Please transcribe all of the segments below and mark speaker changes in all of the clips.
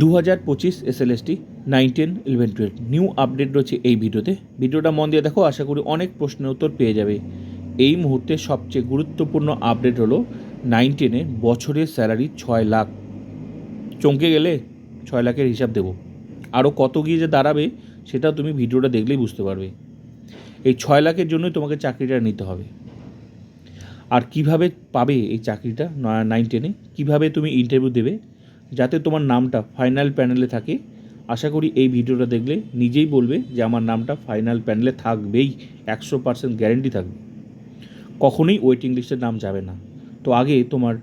Speaker 1: দু হাজার পঁচিশ SLST nine ten eleven twelve new update রয়েছে এই ভিডিওতে। ভিডিওটা মন দিয়ে দেখো, আশা করি অনেক প্রশ্নের উত্তর পেয়ে যাবে। এই মুহূর্তে সবচেয়ে গুরুত্বপূর্ণ আপডেট হলো নাইন টেনে বছরের স্যালারি ছয় লাখ। চমকে গেলে ছয় লাখের হিসাব দেবো। আরও কত গিয়ে যে দাঁড়াবে, সেটা তুমি ভিডিওটা দেখলেই বুঝতে পারবে। এই ছয় লাখের জন্যই তোমাকে চাকরিটা নিতে হবে। আর কীভাবে পাবে এই চাকরিটা নাইন টেনে কীভাবে তুমি ইন্টারভিউ দেবে? যাতে তোমার নামটা ফাইনাল প্যানেলে থাকে। আশা করি এই ভিডিওটা দেখলে নিজেই বলবে যে আমার নামটা ফাইনাল প্যানেলে থাকবেই, একশো পার্সেন্ট গ্যারেন্টি থাকবে। কখনোই ওয়েটিং লিস্টের নাম যাবে না। তো আগে তোমার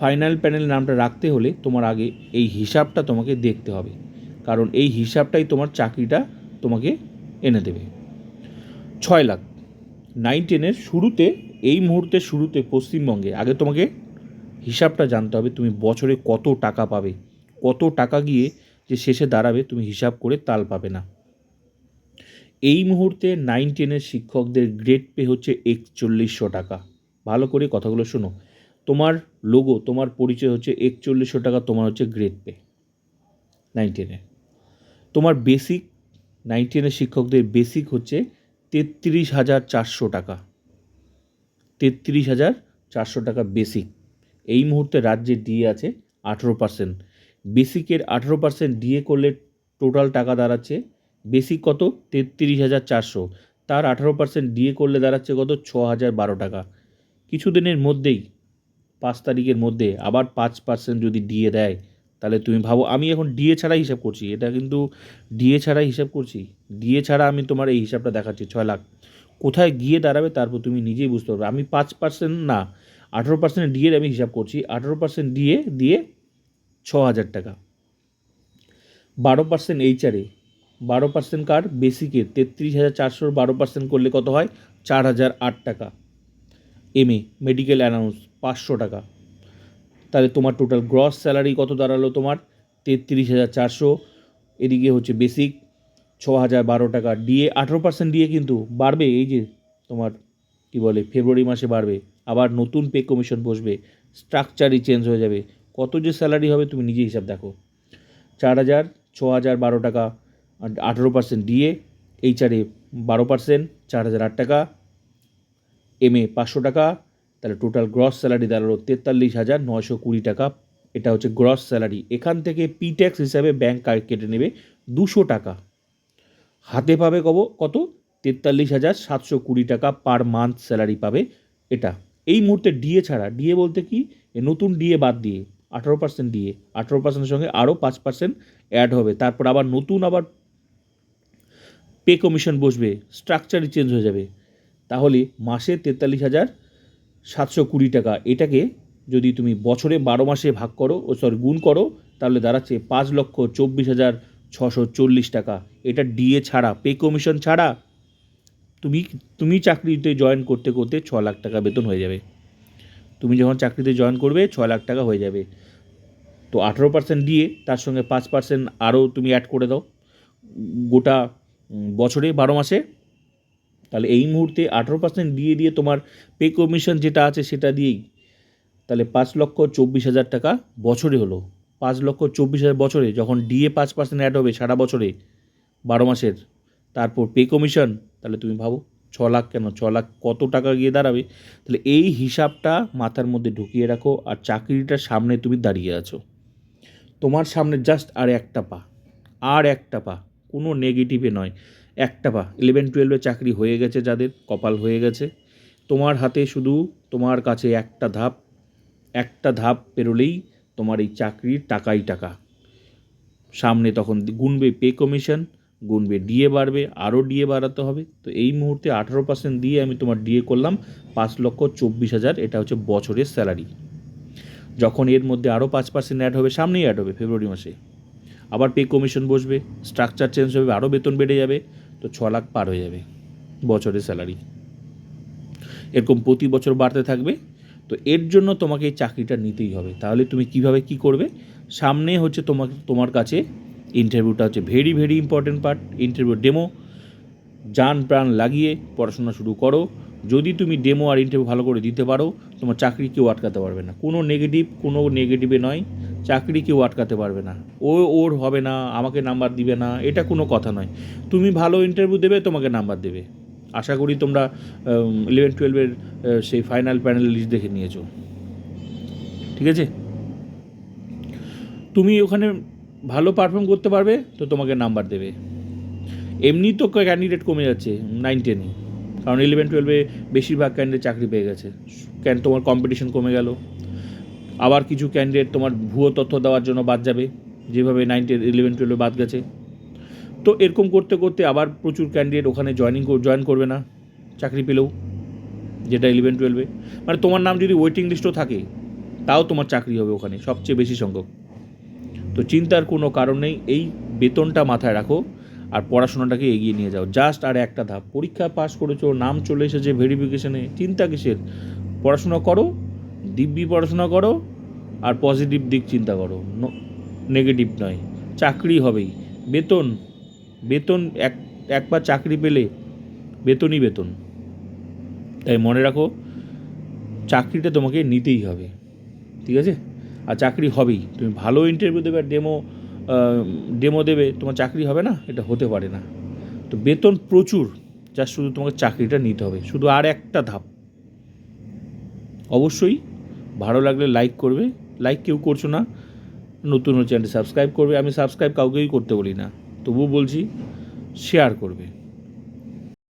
Speaker 1: ফাইনাল প্যানেল নামটা রাখতে হলে তোমার আগে এই হিসাবটা তোমাকে দেখতে হবে। কারণ এই হিসাবটাই তোমার চাকরিটা তোমাকে এনে দেবে। ছয় লাখ। নাইন টেনের শুরুতে, এই মুহূর্তে শুরুতে পশ্চিমবঙ্গে, আগে তোমাকে হিসাবটা জানতে হবে তুমি বছরে কত টাকা পাবে। কত টাকা গিয়ে যে শেষে দাঁড়াবে তুমি হিসাব করে তাল পাবে না। এই মুহূর্তে নাইন টেনের শিক্ষকদের গ্রেড পে হচ্ছে একচল্লিশশো টাকা। ভালো করে কথাগুলো শোনো। তোমার লোগো তোমার পরিচয় হচ্ছে একচল্লিশশো টাকা, তোমার হচ্ছে গ্রেড পে নাইন টেনে তোমার বেসিক নাইন টেনের শিক্ষকদের বেসিক হচ্ছে তেত্রিশ হাজার চারশো টাকা। তেত্রিশ হাজার চারশো টাকা বেসিক এই মুহূর্তে রাজ্যে ডিএ আছে আঠেরো পার্সেন্ট বেসিকের আঠেরো পার্সেন্ট ডিএ করলে টোটাল টাকা দাঁড়াচ্ছে বেসিক কত? তেত্রিশ হাজার চারশো। তার আঠারো পার্সেন্ট ডিএ করলে দাঁড়াচ্ছে কত? ছ হাজার বারো টাকা। কিছুদিনের মধ্যেই, পাঁচ তারিখের মধ্যে আবার পাঁচ পার্সেন্ট যদি ডিএ দেয়, তাহলে তুমি ভাবো, আমি এখন ডিএ ছাড়া হিসাব করছি। এটা কিন্তু ডিএ ছাড়া হিসাব করছি। ডিএ ছাড়া আমি তোমার এই হিসাবটা দেখাচ্ছি, ছয় লাখ। কোথায় গিয়ে দাঁড়াবে তারপর তুমি নিজেই বুঝতে পারবে। আমি পাঁচ পার্সেন্ট না আঠেরো পার্সেন্ট ডিএর আমি হিসাব করছি, আঠেরো পার্সেন্ট ডিএ দিয়ে ছ হাজার টাকা। বারো পার্সেন্ট এইচআরে বারো পার্সেন্ট কার? বেসিকে তেত্রিশ হাজার চারশোর বারো পার্সেন্ট করলে কত হয়? চার হাজার আট টাকা। এম এ মেডিকেল অ্যানাউন্স পাঁচশো টাকা। তাহলে তোমার টোটাল গ্রস স্যালারি কত দাঁড়াল তোমার? তেত্রিশ হাজার চারশো। এদিকে হচ্ছে বেসিক ছ হাজার বারো টাকা। ডিএ আঠেরো পার্সেন্ট ডিএ কিন্তু বাড়বে, এই যে তোমার কী বলে ফেব্রুয়ারি মাসে বাড়বে। আবার নতুন পে কমিশন বসবে স্ট্রাকচারই চেঞ্জ হয়ে যাবে। কত যে স্যালারি হবে তুমি নিজে হিসাব দেখো। চার হাজার, ছ হাজার, বারো টাকা আঠেরো পার্সেন্ট ডিএ এইচআরে বারো পার্সেন্ট চার হাজার আট টাকা এম এ পাঁচশো টাকা, তাহলে টোটাল গ্রস স্যালারি দাঁড়াল তেতাল্লিশ হাজার নয়শো কুড়ি টাকা। এটা হচ্ছে গ্রস স্যালারি এখান থেকে পি ট্যাক্স হিসাবে ব্যাংক কেটে নেবে দুশো টাকা। হাতে পাবে কব কত? তেতাল্লিশ হাজার সাতশো কুড়ি টাকা পার মান্থ স্যালারি পাবে এটা। এই মুহূর্তে ডিএ ছাড়া ডিএ বলতে কি? নতুন ডিএ বাদ দিয়ে, আঠারো পার্সেন্ট ডিএ আঠারো পার্সেন্টের সঙ্গে আরও পাঁচ পার্সেন্ট অ্যাড হবে। তারপর আবার নতুন আবার পে কমিশন বসবে স্ট্রাকচারই চেঞ্জ হয়ে যাবে। তাহলে মাসে তেতাল্লিশ হাজার সাতশো কুড়ি টাকা, এটাকে যদি তুমি বছরে বারো মাসে ভাগ করো, ও সরি গুণ করো, তাহলে দাঁড়াচ্ছে পাঁচ লক্ষ চব্বিশ হাজার ছশো চল্লিশ টাকা। এটা ডিএ ছাড়া পে কমিশন ছাড়া তুমি তুমি চাকরিতে জয়েন করতে করতে ছ লাখ টাকা বেতন হয়ে যাবে। তুমি যখন চাকরিতে জয়েন করবে, ছ লাখ টাকা হয়ে যাবে। তো আঠেরো পার্সেন্ট দিয়ে তার সঙ্গে পাঁচ পার্সেন্ট আরও তুমি অ্যাড করে দাও। গোটা বছরে বারো মাসে। তাহলে এই মুহূর্তে আঠেরো পার্সেন্ট দিয়ে দিয়ে তোমার পে কমিশন যেটা আছে সেটা দিয়েই তাহলে পাঁচ লক্ষ চব্বিশ হাজার টাকা বছরে হলো। পাঁচ লক্ষ চব্বিশ হাজার বছরে যখন ডিএ পাঁচ পার্সেন্ট অ্যাড হবে সারা বছরে, বারো মাসের। তারপর পে কমিশন তাহলে তুমি ভাবো ছ লাখ কেন? ছ লাখ কত টাকা গিয়ে দাঁড়াবে? তাহলে এই হিসাবটা মাথার মধ্যে ঢুকিয়ে রাখো আর চাকরিটার সামনে তুমি দাঁড়িয়ে আছো। তোমার সামনে জাস্ট আর একটা পা, আর একটা পা, কোনো নেগেটিভে নয়, একটা পা। ইলেভেন টুয়েলভে চাকরি হয়ে গেছে যাদের, কপাল হয়ে গেছে। তোমার হাতে শুধু তোমার কাছে একটা ধাপ একটা ধাপ পেরোলেই তোমার এই চাকরির টাকাই টাকা। সামনে তখন গুনবে পে কমিশন গুনবে ডিএ বাড়বে, আরও ডিএ বাড়াতে হবে। তো এই মুহূর্তে আঠারো পার্সেন্ট দিয়ে আমি তোমার ডিএ করলাম পাঁচ লক্ষ চব্বিশ হাজার, এটা হচ্ছে বছরের স্যালারি। যখন এর মধ্যে আরও পাঁচ পার্সেন্ট অ্যাড হবে, সামনেই অ্যাড হবে ফেব্রুয়ারি মাসে। আবার পে কমিশন বসবে স্ট্রাকচার চেঞ্জ হবে, আরও বেতন বেড়ে যাবে, তো ছ লাখ পার হয়ে যাবে বছরের স্যালারি। এরকম প্রতি বছর বাড়তে থাকবে, তো এর জন্য তোমাকে এই চাকরিটা নিতেই হবে। তাহলে তুমি কীভাবে কি করবে? সামনে হচ্ছে তোমাকে তোমার কাছে ইন্টারভিউটা হচ্ছে very very important part interview demo যান প্রাণ লাগিয়ে পড়াশোনা শুরু করো। যদি তুমি ডেমো আর ইন্টারভিউ ভালো করে দিতে পারো, তোমার চাকরি কেউ আটকাতে পারবে না। কোনো নেগেটিভ কোনো নেগেটিভে নয়, চাকরি কেউ আটকাতে পারবে না। ও, ওর হবে না, আমাকে নাম্বার দিবে না, এটা কোনো কথা নয়। তুমি ভালো ইন্টারভিউ দেবে, তোমাকে নাম্বার দেবে। আশা করি তোমরা ইলেভেন টুয়েলভের সেই ফাইনাল প্যানেল লিস্ট দেখে নিয়েছো। ঠিক আছে? তুমি ওখানে ভালো পারফর্ম করতে পারবে, তো তোমাকে নাম্বার দেবে। এমনি তো ক্যান্ডিডেট কমে যাচ্ছে নাইন টেনে কারণ ইলেভেন টুয়েলভে বেশিরভাগ ক্যান্ডিডেট চাকরি পেয়ে গেছে। কেন তোমার কম্পিটিশন কমে গেল। আবার কিছু ক্যান্ডিডেট তোমার ভুয়ো তথ্য দেওয়ার জন্য বাদ যাবে। যেভাবে নাইন টেন ইলেভেন টুয়েলভে বাদ গেছে। তো এরকম করতে করতে আবার প্রচুর ক্যান্ডিডেট ওখানে জয়নিং জয়েন করবে না, চাকরি পেলেও। যেটা ইলেভেন টুয়েলভে মানে তোমার নাম যদি ওয়েটিং লিস্টও থাকে, তাও তোমার চাকরি হবে ওখানে, সবচেয়ে বেশি সংখ্যক। তো চিন্তার কোনো কারণ নেই, এই বেতনটা মাথায় রাখো আর পড়াশোনাটাকে এগিয়ে নিয়ে যাও। জাস্ট আর একটা ধাপ, পরীক্ষা পাস করেছ, নাম চলে এসেছে ভেরিফিকেশনে চিন্তা কিসের? পড়াশোনা করো, দিব্যি পড়াশোনা করো আর পজিটিভ দিক চিন্তা করো নেগেটিভ নয়, চাকরি হবেই। বেতন বেতন এক, একবার চাকরি পেলে বেতনই বেতন। তাই মনে রাখো, চাকরিটা তোমাকে নিতেই হবে, ঠিক আছে? আর চাকরি হবেই। তুমি ভালো ইন্টারভিউ দেবে আর ডেমো ডেমো দেবে, তোমার চাকরি হবে না, এটা হতে পারে না। তো বেতন প্রচুর, যা শুধু তোমাকে চাকরিটা নিতে হবে। শুধু আর একটা ধাপ। অবশ্যই ভালো লাগলে লাইক করবে। লাইক কেউ করছ না, নতুন চ্যানেল সাবস্ক্রাইব করবে। আমি সাবস্ক্রাইব কাউকেই করতে বলি না। তবুও বলছি শেয়ার করবে।